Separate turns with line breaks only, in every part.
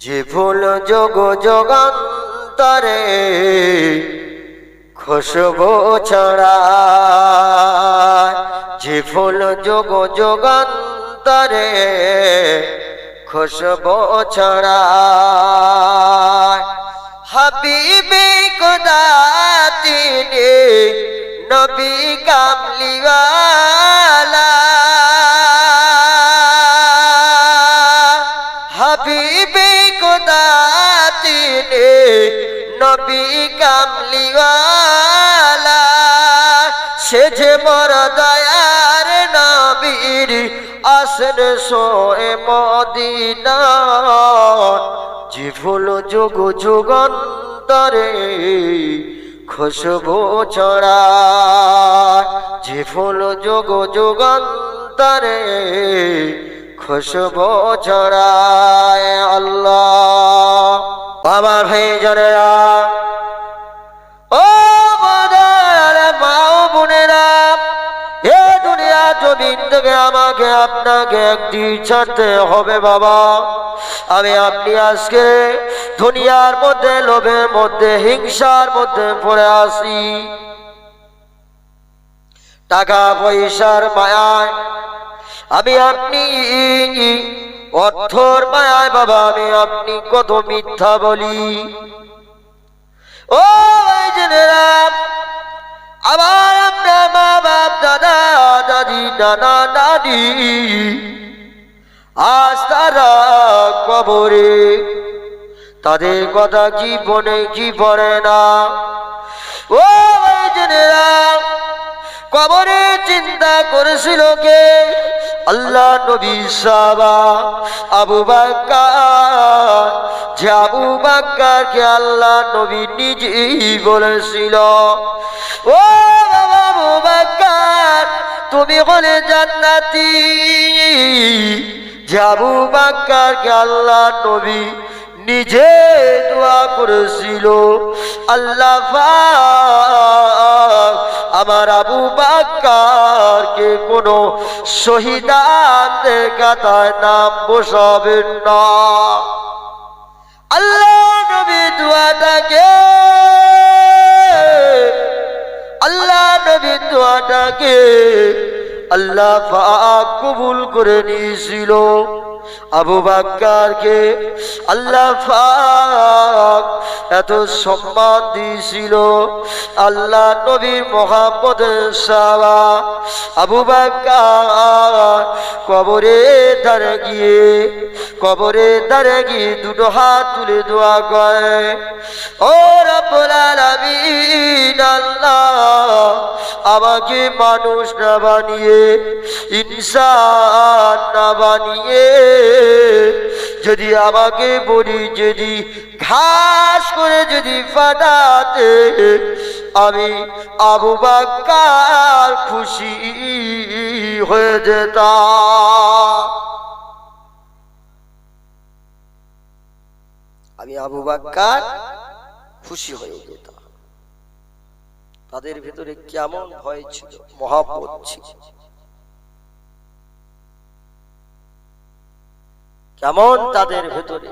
যে ফুল যোগ যোগান্তরে খুশবু ছড়া যে ফুল যোগ যোগান্তরে খুশবু ছড়া হাবিবে খুদা তিনি নবী কামলিওয়ালা নবী কামলিওয়ালা, সে যে মর দয়ার নবীর আসন সোয়ে মদিনা। ফুল যোগ যুগন্তরে খুশবু ছড়া। যে ফুল যোগ যুগন্তরে খুশবু ছড়ায় আল্লাহ। বাবার ভাই জনেরা ও বোনের মা ও বোনেরা, এ দুনিয়া জমিন থেকে আমাকে আপনাকে একদিন ছাড়তে হবে বাবা। আমি আপনি আজকে দুনিয়ার মধ্যে, লোভের মধ্যে, হিংসার মধ্যে পড়ে আসি টাকা পয়সার মায়ায় আমি আপনি অর্থর মায়ায় বাবা, আমি আপনি কত মিথ্যা বলি। ও আবার আপনার মা বাপ দাদা, দাদি, নানা দাদি আজ তারা কবরে। তাদের কথা কি বনে, কি পড়ে না? ও জেনেরা কবরে চিন্তা করেছিল কে? আল্লাহ নবী সাবা আবু বাক্কার। যে আল্লাহ নবী নিজেই বলেছিল, ও বাবা আবু বাক্কার, তুমি বলে জান্নাতি। যে আবু বাক্কারকে আল্লাহ নবী নিজে দোয়া করেছিল, আল্লাহ আমার আবু বাক্কারকে কোনো শহীদানদের কাতায় নাম বসাবেন না। আল্লাহ নবী দোয়াটাকে আল্লাহ নবী দোয়াটাকে আল্লাহ কবুল করে নিয়েছিল। আবু বাক্কারকে আল্লাহ এত সম্মান দিয়েছিল। আল্লাহ নবীর মোহাম্মদের সাবা আবু বাক্কার কবরে দাঁড়ে গিয়ে, কবরে দাঁড়ে গিয়ে দুটো হাত তুলে দোয়া করে। ও আল্লাহ আমাকে মানুষ না বানিয়ে, ইনসান না বানিয়ে, যদি আমাকে বলি যদি ঘাস করে যদি ফাটাতে আমি আবু বাক্কার খুশি হয়ে যেতাম। আমি আবু বাক্কার খুশি হয়ে যেতাম। তাদের ভেতরে কেমন ভয় ছিল মহাপত ছিল। কেমন তাদের ভেতরে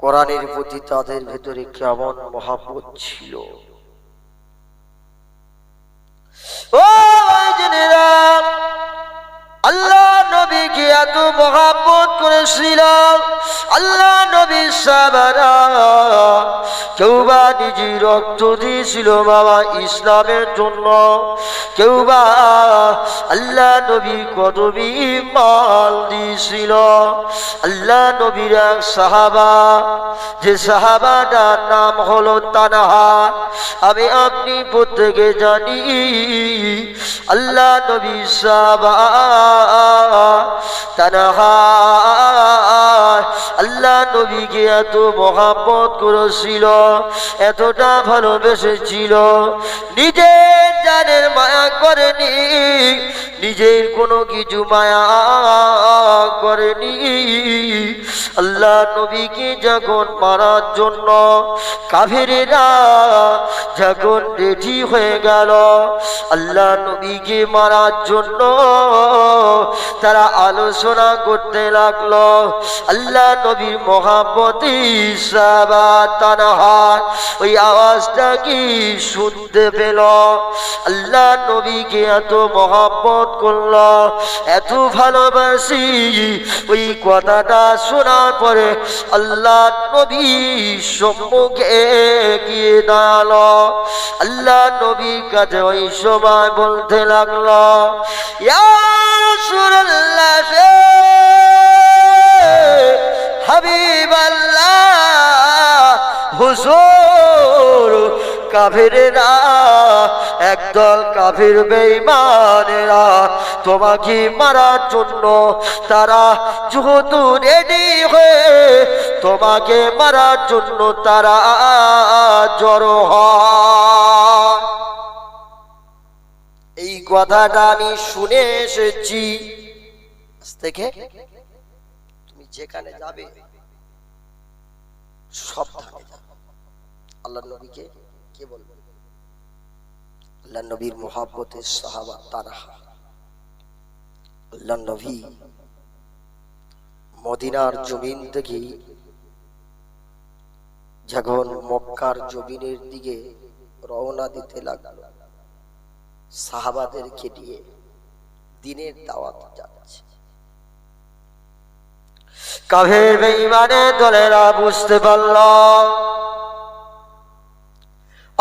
কোরআনের প্রতি তাদের ভেতরে কেমন মহাপত ছিল। ও জনেরা নবীকে এত মহাপত করেছিল আল্লাহ নবী সাবারা কেউ বা নিজে রক্ত দিয়েছিল বাবা ইসলামের জন্য। কেউ বা আল্লাহ নবী কদবি মাল দিয়েছিল। আল্লাহ নবীর সাহাবা, যে সাহাবাটার নাম হলো তানাহা। আমি আপনি প্রত্যেকে জানি, আল্লাহ নবী সাহাবা তানাহা আল্লাহ নবীকে এত মহাব্বত করেছিল এতটা ভালোবেসেছিল নিজের জানের মায়া করেনি, নিজের কোনো কিছু মায়া করেনি। আল্লাহ নবীকে যখন মারার জন্য কাফেরেরা যখন রেডি হয়ে গেল, আল্লাহ নবীকে মারার জন্য তারা আলোচনা করতে লাগল। আল্লাহ নবীর মহাপতি সাবা তানাহার ওই আওয়াজটা কি শুনতে পেল? আল্লাহ নবীকে এত মহাব্বত করল, এত ভালোবাসি। ওই কথাটা শোনার পরে আল্লাহ নবী সম্মুখে গিয়ে দাঁড়াল। আল্লাহ নবীর কাছে ওই সময় বলতে লাগল রাসূলুল্লাহ হাবিবাল্লাহ, হুজুর কাফেরেরা, একদল কাফের বেঈমানেরা তোমাকে মারার জন্য তারা যেহেতু রেডি হয়ে তোমাকে মারার জন্য তারা জড়ো হয়। এই কথাটা আমি শুনে এসেছি। থেকে তুমি যেখানে যাবে যাবে আল্লাহ নবীকে কে আল্লাহ নবীর মোহাব্বতের সাহাবা তারা আল্লাহ নবী মদিনার জমিন থেকে যখন মক্কার জমিনের দিকে রওনা দিতে লাগল, সাহাবাদেরকে নিয়ে দিনের দাওয়াত যাচ্ছে। কাভের বেঈমানে দলেরা বুঝতে পারল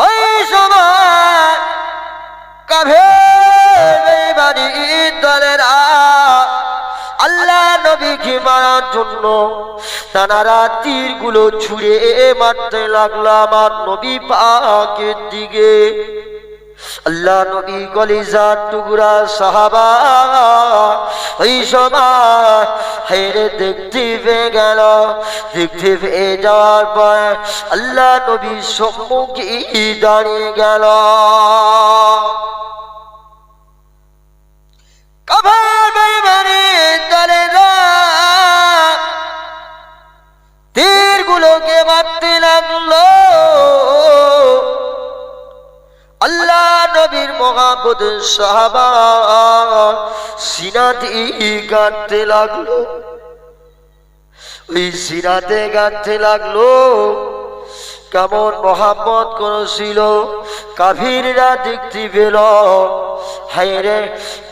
ওই সময় কাভের বেঈমানি দলেরা আল্লাহ নবীকে মারার জন্য তারা তীরগুলো ছুঁড়ে মারতে লাগল আমার নবী পাকের দিকে। আল্লাহ নবী কলিজার টুকরা সাহাবা, ওই সময় হেরে দেখতে পেয়ে গেল। দেখতে পেয়ে যাওয়ার পর আল্লাহ নবী সম্মুখে দাঁড়িয়ে গেল। কাভার মহাবুদ সাহাবা সিনাতে গাঁটতে লাগল। ওই সিনাতে গাঁটতে লাগল। কেমন মোহাম্মত করেছিল কাভিররা দেখতে পেল হায়রে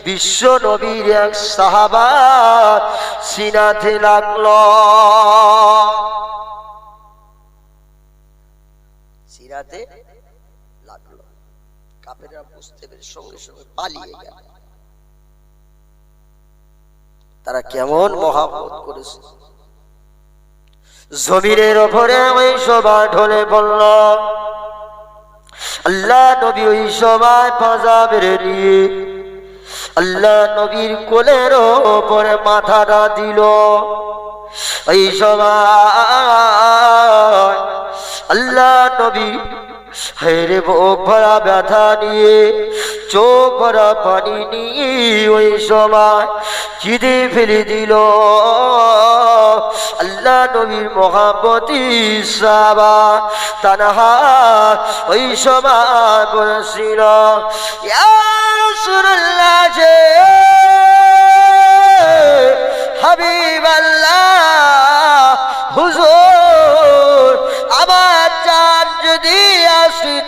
বিশ্ব নবীর এক সাহাবা সিনাতে লাগল। সিনাতে কাফেররা বুঝতে পেরে সঙ্গে সঙ্গে পালিয়ে গেল। তারা কেমন মহাবত করেছে। জমিনের ওপরে ওই সবাই ঢলে পড়ল। আল্লাহ নবী ওই সময় পাজা বেড়ে নিয়ে আল্লাহ নবীর কোলের ওপরে মাথাটা দিল। ওই সময় আল্লাহ নবী হেরে বুক ভরা ব্যথা নিয়ে চোখ ভরা পানি নিয়ে ওই সময় চিদে ফেলে দিল। আল্লাহ নবীর মহাপতি সাবা তানহা ওই সময় বলেছিল, ইয়া রাসূলুল্লাহ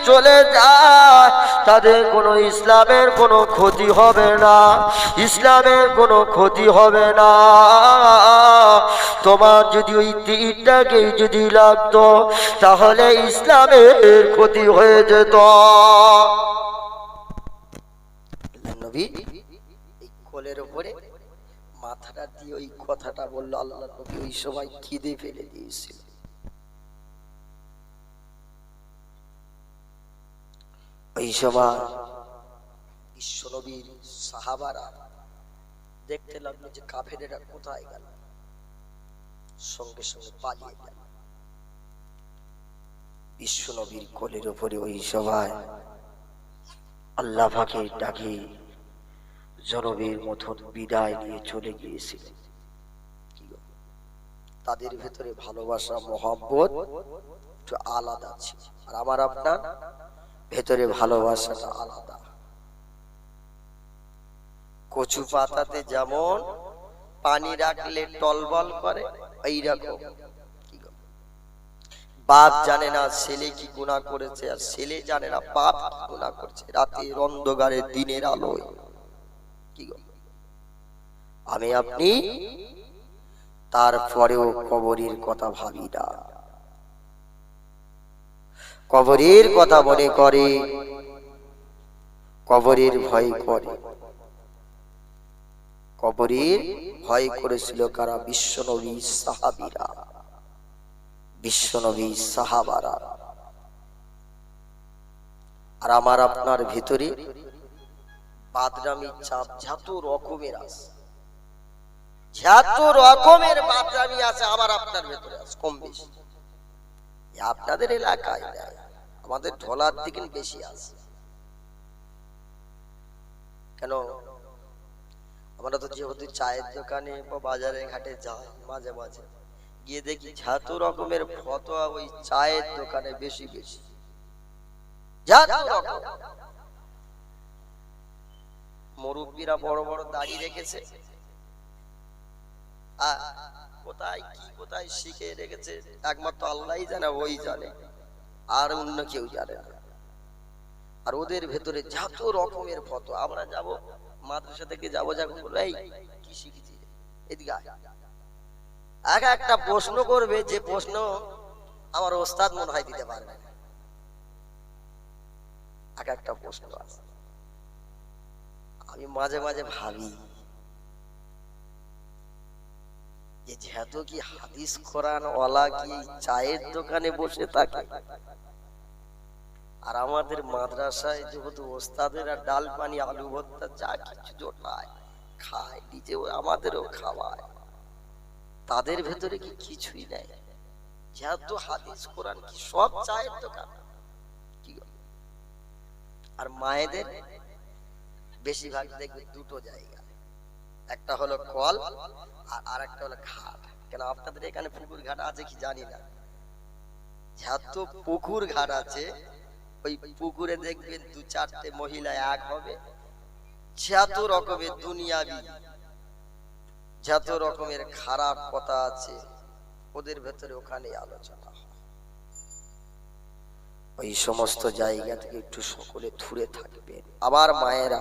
চলে যায়, তাদের কোনো ইসলামের কোনো ক্ষতি হবে না, ইসলামের কোনো ক্ষতি হবে না। তোমার যদি ওই তীরটাকে যদি লাগতো, তাহলে ইসলামের ক্ষতি হয়ে যেত। মাথাটা দিয়ে ওই কথাটা বলল, আল্লাহ ওই সময় খিদে ফেলে দিয়েছিল। ওই সময় বিশ্বনবীর সাহাবারা দেখতে লাগল যে কাফেরেরা কোথায় গেল। সঙ্গে সঙ্গে পালিয়ে গেল। বিশ্বনবীর কোলের উপরে ওই আল্লাহ ফাঁকে ডাকে জনবীর মতন বিদায় নিয়ে চলে গিয়েছিলেন। কি গো? তাদের ভেতরে ভালোবাসা মহব্বত একটু আলাদা ছিল। আর আমার আপনার? ভেতরে ভালোবাসাটা আলাদা। কচু পাতাতে যেমন পানি রাখলে টলবল করে, এইরকম। বাপ জানে না ছেলে কি গুণা করেছে, আর ছেলে জানে না বাপ কি গুণা করেছে। রাতের অন্ধকারে, দিনের আলোয়। কি? আমি আপনি তারপরেও কবরের কথা ভাবি না। কবরের কথা মনে করে, কবরের ভয় করে। কবরের ভয় করেছিল কারা? বিশ্বনবী সাহাবিরা। বিশ্বনবী সাহাবারা। আর আমার আপনার ভিতরে বাদরামি চাপ যত রকমের আছে। যত রকমের বাদরামি আছে আমার আপনার ভেতরে আছে, কম বেশি। আপনাদের এলাকায় আমাদের ঢোলার দিকে বেশি আছে। কেন? আমরা তো যেহেতু চায়ের দোকানে বা বাজারে ঘাটে যাই মাঝে মাঝে, গিয়ে দেখি যত রকমের ফতোয়া ওই চায়ের দোকানে বেশি বেশি। মুরব্বীরা বড় বড় দাড়ি রেখেছে। কোথায় কি কোথায় শিখে রেখেছে, একমাত্র আল্লাহই জানে, ওই জানে। আর অন্য কেউ জানে না। আর ওদের ভেতরে যত রকমের ফটো আমরা যাব মাদ্রাসা থেকে যাব যখন কি শিখেছি? এদিকে এক একটা প্রশ্ন করবে, যে প্রশ্ন আমার ওস্তাদ মনে হয় দিতে পারবে এক একটা প্রশ্ন আছে। আমি মাঝে মাঝে ভাবি যে যেহেতু আর ডাল, পানি, আলু খায় আমাদেরও খাওয়ায়। তাদের ভেতরে কি কিছুই নেই? যেহেতু হাদিস, কোরআন কি সব চায়ের দোকান? কি আর মায়েদের? বেশিরভাগ দেখবে দুটো জায়গা। একটা হলো কল আর আরেকটা হলো ঘাট। কেন আপনাদের এখানে পুকুর ঘাট আছে কি জানি না? যত পুকুর ঘাট আছে, ওই পুকুরে দেখবেন দু চারটে মহিলা এক হবে। যত রকমের দুনিয়াবি, যত রকমের খারাপ কথা আছে, ওদের ভেতরে ওখানে আলোচনা ওই সমস্ত জায়গা থেকে একটু সকলে দূরে থাকবেন। আবার মায়েরা